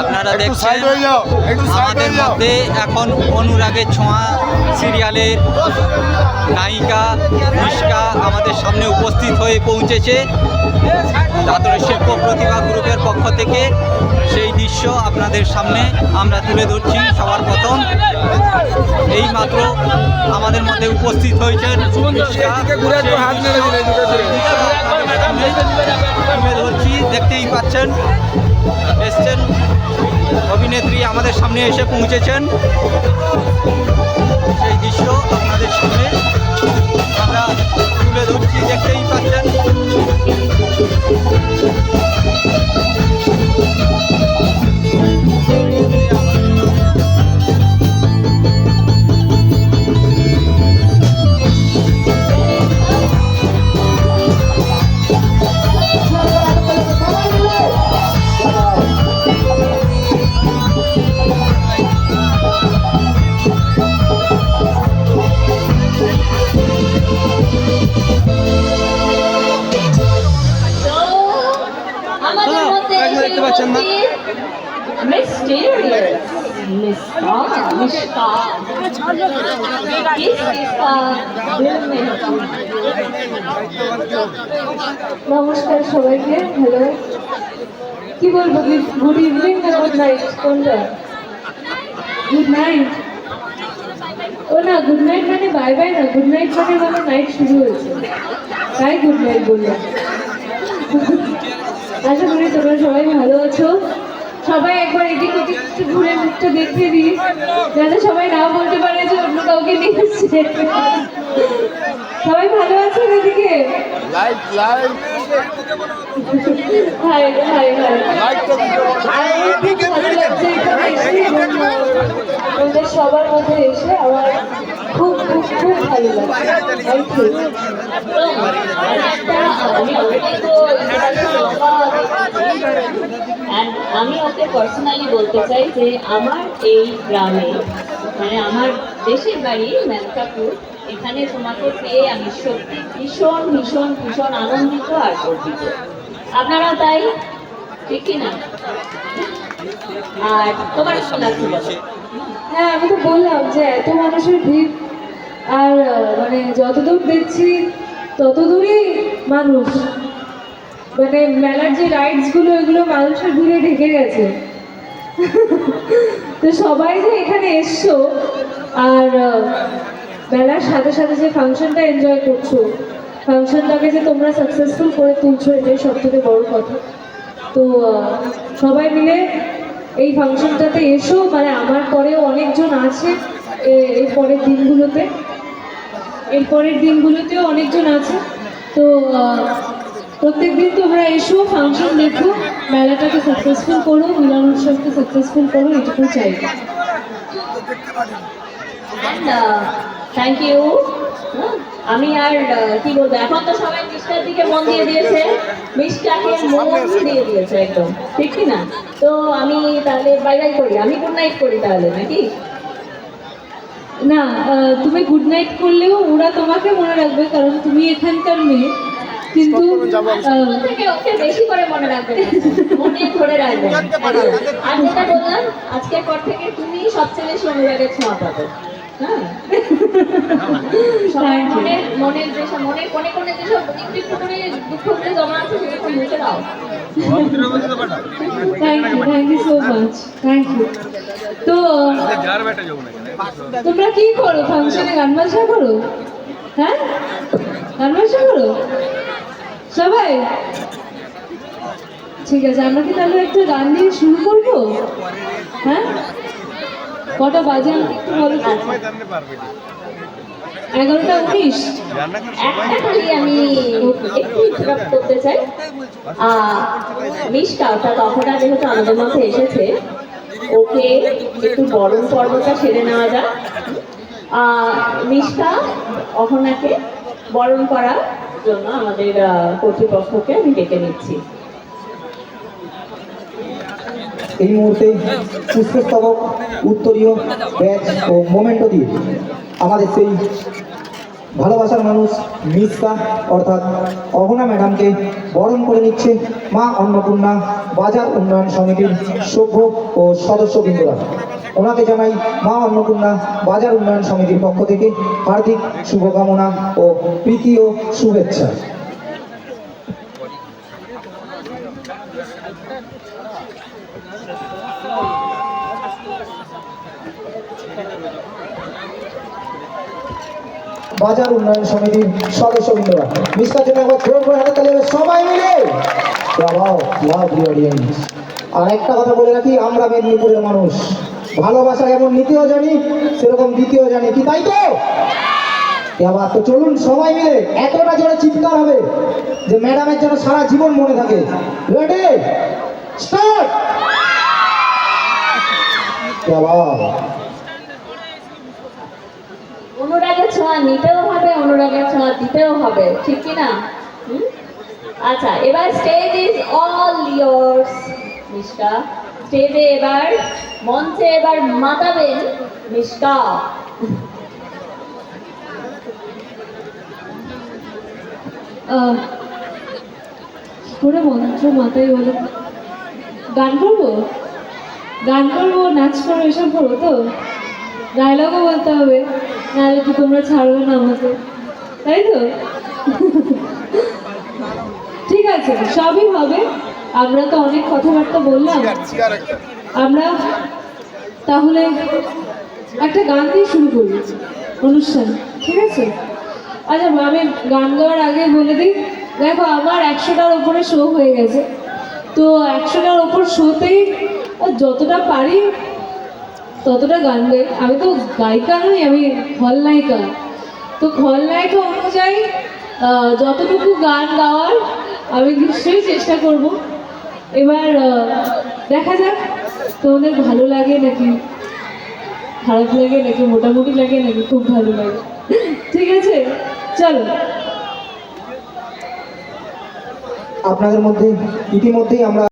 আপনারা দেখছেন আমাদের মধ্যে এখন অনুরাগের ছোঁয়া সিরিয়ালের নায়িকা মিশকা আমাদের সামনে উপস্থিত হয়ে পৌঁছেছে। দাতরের শিল্প প্রতিভা গ্রুপের পক্ষ থেকে সেই দৃশ্য আপনাদের সামনে আমরা তুলে ধরছি সবার প্রথম। এই মাত্র আমাদের মধ্যে উপস্থিত হয়েছেন অভিনেত্রী আমাদের সামনে এসে পৌঁছেছেন। সেই দৃশ্য আপনাদের সামনে। আমরা নমস্কার সবাইকে হ্যালো কি বলব গুড ইভিনিং না গুড নাইট কোনটা? গুড নাইট ও না গুড নাইট মানে বাই বাই না গুড নাইট মানে মানে নাইট শুরু হয়েছে। তাই গুড নাইট বললাম। আশা করি তোমরা সবাই ভালো আছো। সবাই একবার এদিক ওদিক ঘুরে মুখটা দেখতে দিই যাতে সবাই না বলতে পারে যে অন্য কাউকে নিয়ে এসছে। সবাই ভালো আছেন এদিকে? সবার মধ্যে এসে আমার খুব ভালো আমি ওকে পার্সোনালি বলতে চাই যে আমার এই গ্রামে মানে আমার দেশের বাড়ি মেলকাপুর এখানে তোমাকে পেয়ে আমি সত্যি ভীষণ ভীষণ ভীষণ আনন্দিত আর গর্বিত। আপনারা তাই ঠিক না? আর তোমার কি লাগছে? হ্যাঁ আমি তো বললাম যে এত মানুষের ভিড় আর মানে যতদূর দেখছি, ততদূরই মানুষ। মানে মেলার যে রাইডসগুলো এগুলো মানুষের ভিড়ে ঢেকে গেছে। তো সবাই যে এখানে এসছো, আর মেলার সাথে সাথে যে ফাংশনটা এনজয় করছ ফাংশনটাকে যে তোমরা সাকসেসফুল করে তুলছো, এটাই সব থেকে বড় কথা। তো সবাই মিলে এই ফাংশনটাতে এসো। মানে আমার পরেও অনেকজন আছে এর পরের দিনগুলোতে। এর পরের দিনগুলোতেও অনেকজন আছে। তো প্রত্যেক দিন তোমরা এসো ফাংশন দেখো মেলাটাকে সাকসেসফুল করো মিলন উৎসবকে সাকসেসফুল করো এটুকু চাই। থ্যাংক ইউ আমি আর কি বলব এখন তো সবাই মিষ্টার দিকে মন দিয়ে দিয়েছে। মিষ্টাকে মন দিয়ে দিয়েছে একদম। ঠিক কি না? তো আমি তাহলে বাই বাই করি। আমি গুড নাইট করি তাহলে নাকি? না আহ, তুমি গুড নাইট করলেও ওরা তোমাকে মনে রাখবে কারণ তুমি এখানকার মেয়ে। কিন্তু আহ, থেকে ওকে বেশি করে মনে রাখবে মনে ধরে রাখবে আর যেটা বললাম আজকের পর থেকে তুমি সবচেয়ে বেশি অনুরাগের ছোঁয়া পাবে। হ্যাঁ. মনের মনের যেসব মনের কোণে কোণে যেসব একটু একটু করে দুঃখগুলো জমা আছে সেগুলো মুছে দাও। Thank you thank you so much thank you তো, তোমরা কি করো? ফাংশনে গান বাজনা করো? হ্যাঁ? গান বাজনা করো? সবাই? ঠিক আছে, আমরা কি তাহলে একটা গান দিয়ে শুরু করব? হ্যাঁ? কটা বাজে? আমাকে একটু বলো? এগারোটা উনিশ। একটা খালি আমি একটু ইন্টারাপ্ট করতে চাই। মিষ্টা অর্থাৎ অপটা যেহেতু আমাদের মধ্যে এসেছে, ওকে একটু গরম পর্বটা সেরে নেওয়া যাক। মিষ্টা অহনাকে বরণ করার জন্য আমাদের কর্তৃপক্ষকে আমি ডেকে নিচ্ছি। এই মুহূর্তে পুষ্পস্তবক, উত্তরীয় ব্যাচ ও মোমেন্টো দিয়ে। আমাদের সেই ভালোবাসার মানুষ মিসকা অর্থাৎ অহনা ম্যাডামকে বরণ করে নিচ্ছে মা অন্নপূর্ণা, বাজার উন্নয়ন সমিতির সভ্য ও সদস্যবৃন্দরা। ওনাকে জানাই মা অন্নপূর্ণা, বাজার উন্নয়ন সমিতির পক্ষ থেকে হার্দিক শুভকামনা ও প্রীতি ও শুভেচ্ছা। বাজার উন্নয়ন সমিতির সদস্যবৃন্দরা মিস্টার জন্য একবার জোর করে হাতে তালে সবাই মিলে। আর একটা কথা বলে রাখি, আমরা মেদিনীপুরের মানুষ। ভালোবাসা যেমন নিতেও জানি, সেরকম দ্বিতীয় জানি কি, তাই তো? তো চলুন সবাই মিলে, এতটা জোরে চিৎকার হবে যে ম্যাডামের যেন সারা জীবন মনে থাকে। রেডি স্টার্ট অনুরাগের ছোঁয়া নিতেও হবে অনুরাগের ছোঁয়া দিতেও হবে ঠিক কি না? আচ্ছা এবার স্টেজ ইজ অল ইয়ার্স মিষ্কা স্টেজে এবার মঞ্চে এবার মাতাবেন মিষ্কা আহ, কি করে মন্ত্র মাথায় বলো। গান করব? গান করব নাচ করব এসব করব তো? ডায়লগও বলতে হবে নাহলে তো তোমরা ছাড়বে না আমাকে? তাই তো? ঠিক আছে সবই হবে। আমরা তো অনেক কথাবার্তা বললাম। আমরা তাহলে একটা গান দিয়ে শুরু করি অনুষ্ঠান ঠিক আছে? আচ্ছা আমি গান গাওয়ার আগে বলে দিই দেখো আমার একশোটার ওপরে শো হয়ে গেছে। তো একশোটার ওপর শোতেই যতটা পারি ততটা গান গাই। আমি তো গায়িকা নই, আমি খলনায়িকা তো খলনায়িকা অনুযায়ী যতটুকু গান গাওয়ার আমি নিশ্চয়ই চেষ্টা করব। এবার দেখা যাক, তোমাদের ভালো লাগে নাকি খারাপ লাগে নাকি, মোটামুটি লাগে নাকি, খুব ভালো লাগে। ঠিক আছে, চলো। আপনাদের মধ্যে, ইতিমধ্যেই আমরা